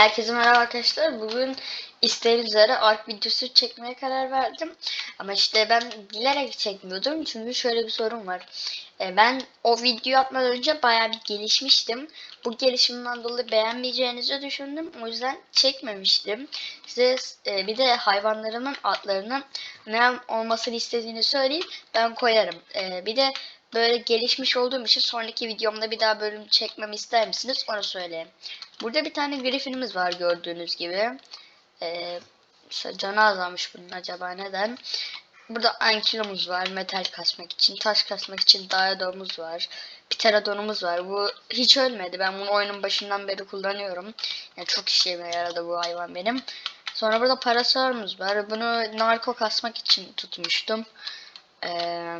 Herkese merhaba arkadaşlar. Bugün isteğiniz üzere ARK videosu çekmeye karar verdim. Ama işte ben bilerek çekmiyordum. Çünkü şöyle bir sorun var. Ee, ben o videoyu atmadan önce bayağı bir gelişmiştim. Bu gelişimden dolayı beğenmeyeceğinizi düşündüm. O yüzden çekmemiştim. Size e, bir de hayvanlarımın adlarının ne olmasını istediğini söyleyeyim. Ben koyarım. Ee, bir de böyle gelişmiş olduğum için sonraki videomda bir daha bölüm çekmemi ister misiniz? Onu söyleyeyim. Burada bir tane griffinimiz var gördüğünüz gibi. Ee, canı azalmış bunun acaba neden? Burada ankilomuz var metal kasmak için, taş kasmak için diadomuz var. Pterodonumuz var. Bu hiç ölmedi. Ben bunu oyunun başından beri kullanıyorum. Yani çok işime yaradı bu hayvan benim. Sonra burada parasaurumuz var. Bunu narko kasmak için tutmuştum. Ee,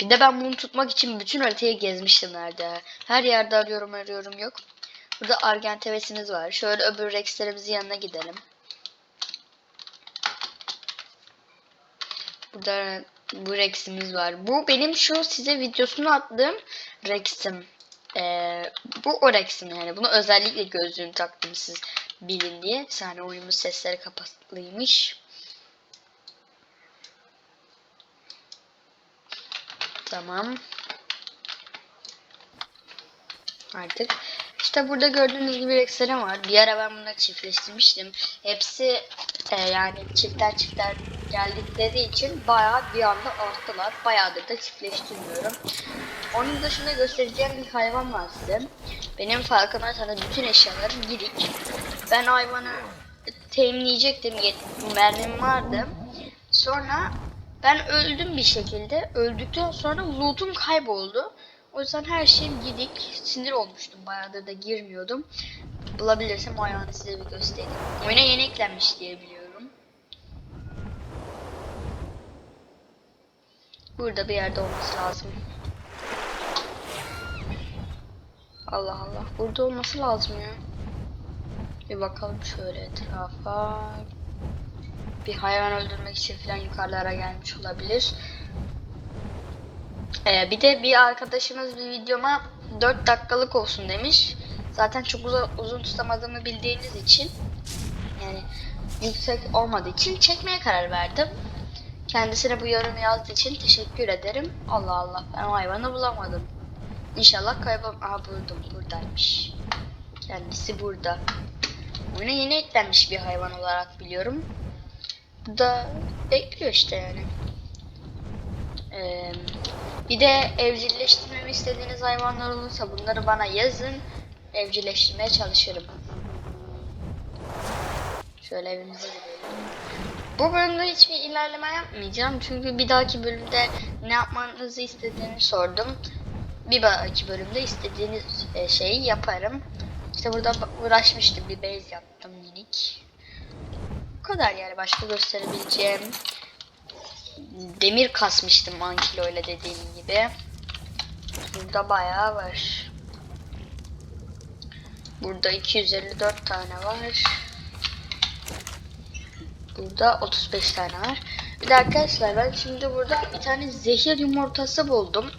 bir de ben bunu tutmak için bütün haritayı gezmiştim nerede. Her yerde arıyorum arıyorum yok. Burada argentevesimiz var. Şöyle öbür rexlerimizin yanına gidelim. Burada bu reximiz var. Bu benim şu size videosunu attığım rexim. Ee, bu o rexim yani. Bunu özellikle gözlüğünü taktım siz bilin diye. Saniye oyunun sesleri kapatlıymış. Tamam. Artık. İşte burada gördüğünüz gibi Rex'lerim var. Bir ara ben bunları çiftleştirmiştim. Hepsi e, yani çiftler çiftler geldikleri için bayağı bir anda arttılar. Bayağıdır da çiftleştirmiyorum. Onun dışında göstereceğim bir hayvan var size. Benim farkına sana bütün eşyalarım gidik. Ben hayvanı temizleyecektim. yet- Mermim vardı. Sonra ben öldüm bir şekilde. Öldükten sonra loot'um kayboldu. O yüzden her şeyim gidik. Sinir olmuştum. Bayağıdır da girmiyordum. Bulabilirsem hayvanı size bir göstereyim. Oyuna yeni eklenmiş diye biliyorum. Burada bir yerde olması lazım. Allah Allah. Burada olması lazım ya. Bir bakalım şöyle etrafa. Bir hayvan öldürmek için falan yukarılara gelmiş olabilir. Ee, bir de bir arkadaşımız bir videoma 4 dakikalık olsun demiş. Zaten çok uzun, uzun tutamadığımı bildiğiniz için yani yüksek olmadığı için çekmeye karar verdim. Kendisine bu yorumu yazdığı için teşekkür ederim. Allah Allah ben o hayvanı bulamadım. İnşallah kaybol... Aha buldum buradaymış. Kendisi burada. Oyuna yeni eklenmiş bir hayvan olarak biliyorum. Da bekliyor işte yani. Ee, bir de evcilleştirmemi istediğiniz hayvanlar olursa bunları bana yazın. Evcilleştirmeye çalışırım. Şöyle evimize gidelim. Bu bölümde hiçbir ilerleme yapmayacağım. Çünkü bir dahaki bölümde ne yapmanızı istediğini sordum. Bir dahaki bölümde istediğiniz e, şeyi yaparım. İşte burada uğraşmıştım. Bir base yaptım minik. Kadar yani başka gösterebileceğim demir kasmıştım ankilo ile dediğim gibi. Burada bayağı var. Burada 254 tane var. Burada 35 tane var. Bir de arkadaşlar ben şimdi burada bir tane zehir yumurtası buldum.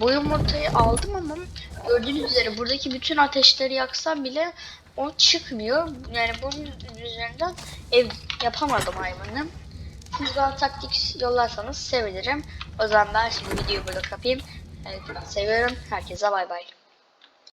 Bu yumurtayı aldım ama gördüğünüz üzere buradaki bütün ateşleri yaksam bile o çıkmıyor. Yani bunun üzerinden ev yapamadım hayvanı. Siz bana taktik yollarsanız sevinirim. O zaman ben şimdi videoyu burada kapayım. Evet, seviyorum. Herkese bay bay.